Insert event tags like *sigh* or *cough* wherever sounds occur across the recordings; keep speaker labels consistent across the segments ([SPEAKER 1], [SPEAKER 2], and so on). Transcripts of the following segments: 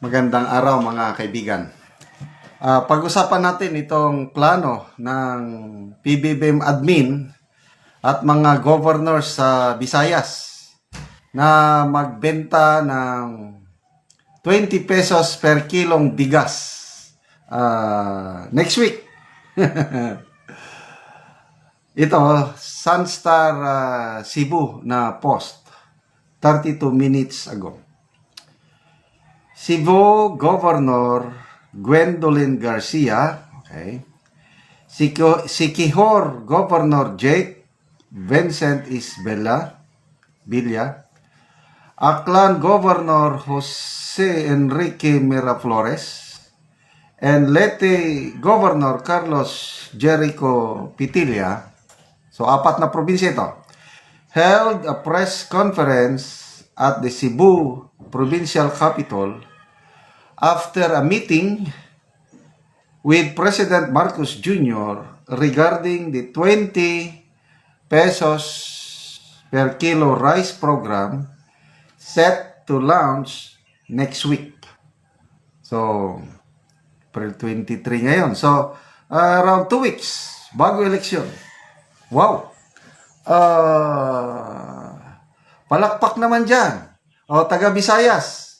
[SPEAKER 1] Magandang araw mga kaibigan. Ah, pag-usapan natin itong plano ng PBBM admin at mga governors sa Visayas na magbenta ng 20 pesos per kilong bigas ah, next week. *laughs* Ito, Sunstar ah, Cebu na post 32 minutes ago. Cebu Governor Gwendolyn Garcia, okay. Siko, Sikihor Governor Jake Vincent Isbella Villa, Aklan Governor Jose Enrique Miraflores, and Leyte Governor Carlos Jericho Pitilla, so apat na probinsya ito, held a press conference at the Cebu Provincial Capital after a meeting with President Marcos Jr. regarding the 20 pesos per kilo rice program set to launch next week. So, April 23 ngayon. So, uh, around 2 weeks bago eleksyon. Wow! Uh, palakpak naman dyan. O, taga Visayas.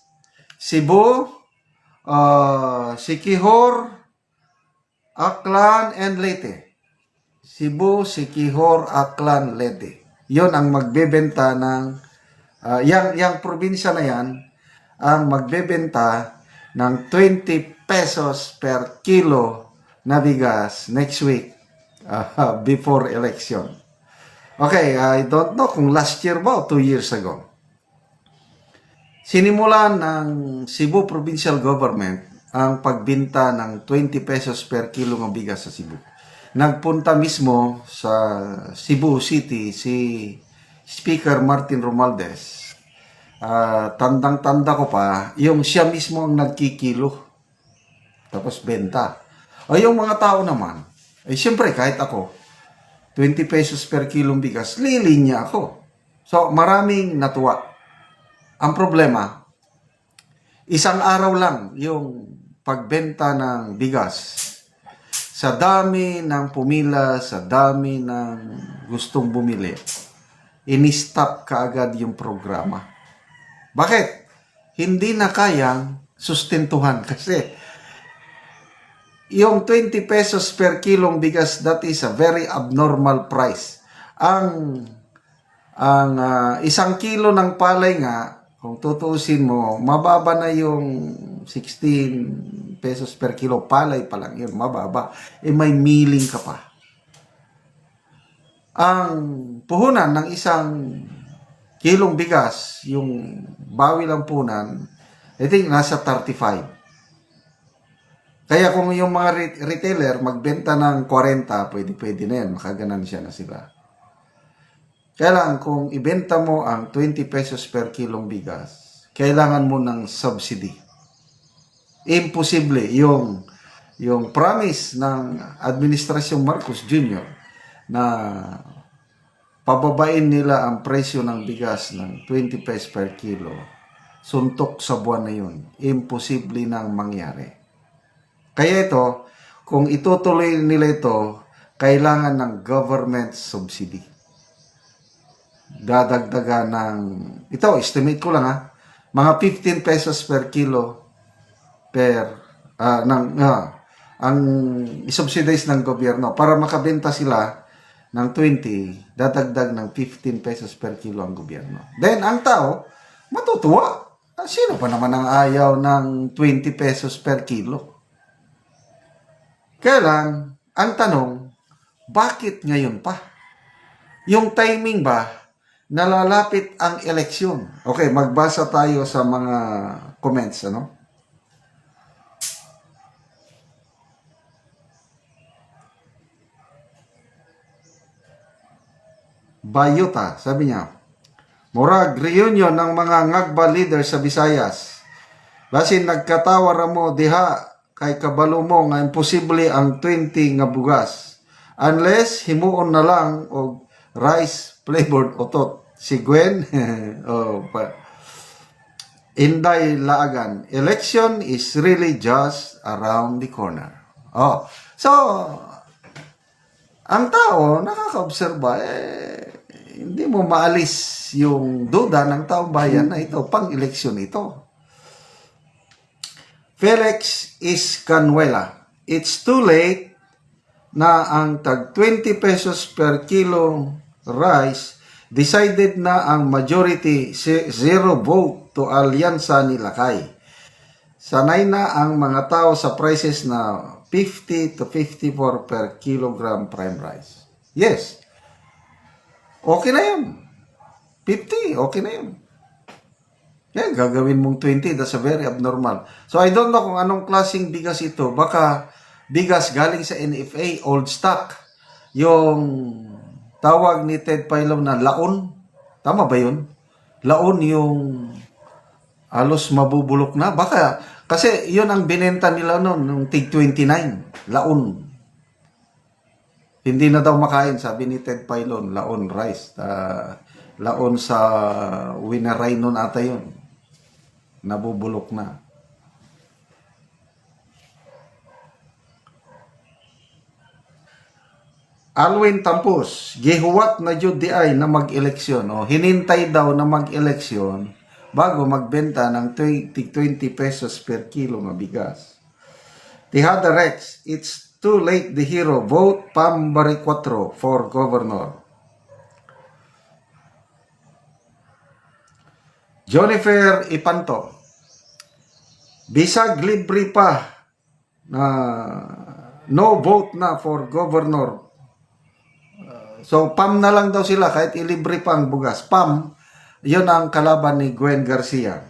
[SPEAKER 1] Cebu, uh, Sikihor, Aklan, and Leyte. Cebu, Sikihor, Aklan, Leyte. Yon ang magbebenta ng, uh, yang, yang probinsya na yan, ang magbebenta ng 20 pesos per kilo na bigas next week uh, *laughs* before election. Okay, I don't know kung last year ba o two years ago. Sinimulan ng Cebu Provincial Government ang pagbinta ng 20 pesos per kilo ng bigas sa Cebu. Nagpunta mismo sa Cebu City si Speaker Martin Romualdez. Ah, tandang-tanda ko pa, yung siya mismo ang nagkikilo. Tapos benta. O yung mga tao naman, eh siyempre kahit ako, 20 pesos per kilong bigas, lilinya ako. So maraming natuwa. Ang problema, isang araw lang yung pagbenta ng bigas. Sa dami ng pumila, sa dami ng gustong bumili, in-stop kaagad yung programa. Bakit? Hindi na kayang sustentuhan *laughs* kasi yung 20 pesos per kilong bigas, that is a very abnormal price. Ang ang ah, isang kilo ng palay nga, kung tutuusin mo, mababa na yung 16 pesos per kilo palay pa lang yun, mababa. Eh may milling ka pa. Ang puhunan ng isang kilong bigas, yung bawi lang punan, I think nasa 35. Kaya kung yung mga re- retailer magbenta ng 40, pwede pwede na yan, makaganansya na sila. Kaya lang, kung ibenta mo ang 20 pesos per kilong bigas, kailangan mo ng subsidy. Imposible yung yung promise ng Administrasyong Marcos Jr. na pababain nila ang presyo ng bigas ng 20 pesos per kilo. Suntok sa buwan na yun. Imposible nang mangyari. Kaya ito, kung itutuloy nila ito, kailangan ng government subsidy. Dadagdagan ng, ito, estimate ko lang ha, mga 15 pesos per kilo per, ah, ng, ah, ang isubsidize ng gobyerno para makabenta sila ng 20, dadagdag ng 15 pesos per kilo ang gobyerno. Then, ang tao, matutuwa. Ah, Sino pa naman ang ayaw ng 20 pesos per kilo? Kaya lang, ang tanong, bakit ngayon pa? Yung timing ba, nalalapit ang eleksyon? Okay, magbasa tayo sa mga comments, ano? Bayuta, sabi niya, Murag, reunion ng mga ngagba leader sa Visayas. Basin nagkatawa ra mo diha kay kabalo mo nga imposible ang 20 nga bugas. Unless himuon na lang og rice *laughs* flavored otot. Si Gwen, *laughs* oh, pa, Inday Laagan, election is really just around the corner. Oh, so, ang tao, nakaka-obserba, eh, hindi mo maalis yung duda ng taong bayan na ito, pang-eleksyon ito. Felix Iscanuela, it's too late na ang tag 20 pesos per kilo rice decided na ang majority zero vote to alyansa ni Lakay. Sanay na ang mga tao sa prices na 50 to 54 per kilogram prime rice. Yes. Okay na yun. 50, okay na yun. Yan, gagawin mong 20, that's a very abnormal. So I don't know kung anong klaseng bigas ito. Baka bigas galing sa NFA, old stock. Yung tawag ni Ted Pailom na laon. Tama ba yun? Laon yung alos mabubulok na. Baka, kasi yun ang binenta nila noon, nung tig 29. Laon. Hindi na daw makain, sabi ni Ted Pailon, laon rice. Ah, laon sa winaray noon ata yun. Nabubulok na. Alwin Tampus, gihuwat na jud di ay na mag-eleksyon. O, hinintay daw na mag-eleksyon bago magbenta ng 20, 20 pesos per kilo nga bigas. Tihada Rex, it's too late the hero. Vote Pambari 4 for governor. Jennifer Ipanto, bisag libre pa na no vote na for governor. So, PAM na lang daw sila kahit ilibre pa ang bugas. PAM, yun ang kalaban ni Gwen Garcia.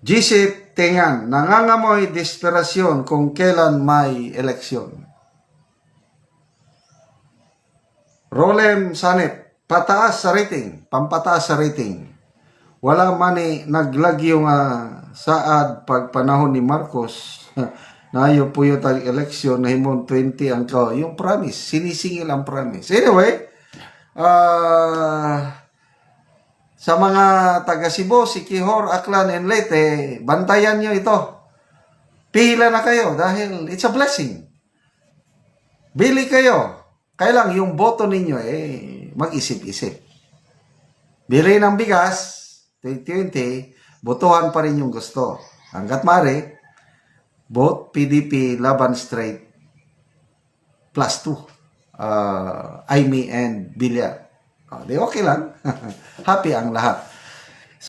[SPEAKER 1] GC Tengan, nangangamoy desperasyon kung kailan may eleksyon. Rolem Sanet, pataas sa rating, pampataas sa rating. Wala man ni naglagyo nga saad pag panahon ni Marcos *laughs* na yung puyo tag eleksyon na himon 20 ang kao. Yung promise, sinisingil ang promise. Anyway, ah sa mga taga Cebu, Sikihor, Aklan, and Leyte, bantayan nyo ito. Pila na kayo dahil it's a blessing. Bili kayo. Kailang yung boto ninyo eh mag-isip-isip. Bili ng bigas, 2020, botohan pa rin yung gusto. Hanggat mare, vote PDP Laban Straight plus 2. Uh, Aimee and Villar. Oh, di okay lang. *laughs* Happy ang lahat.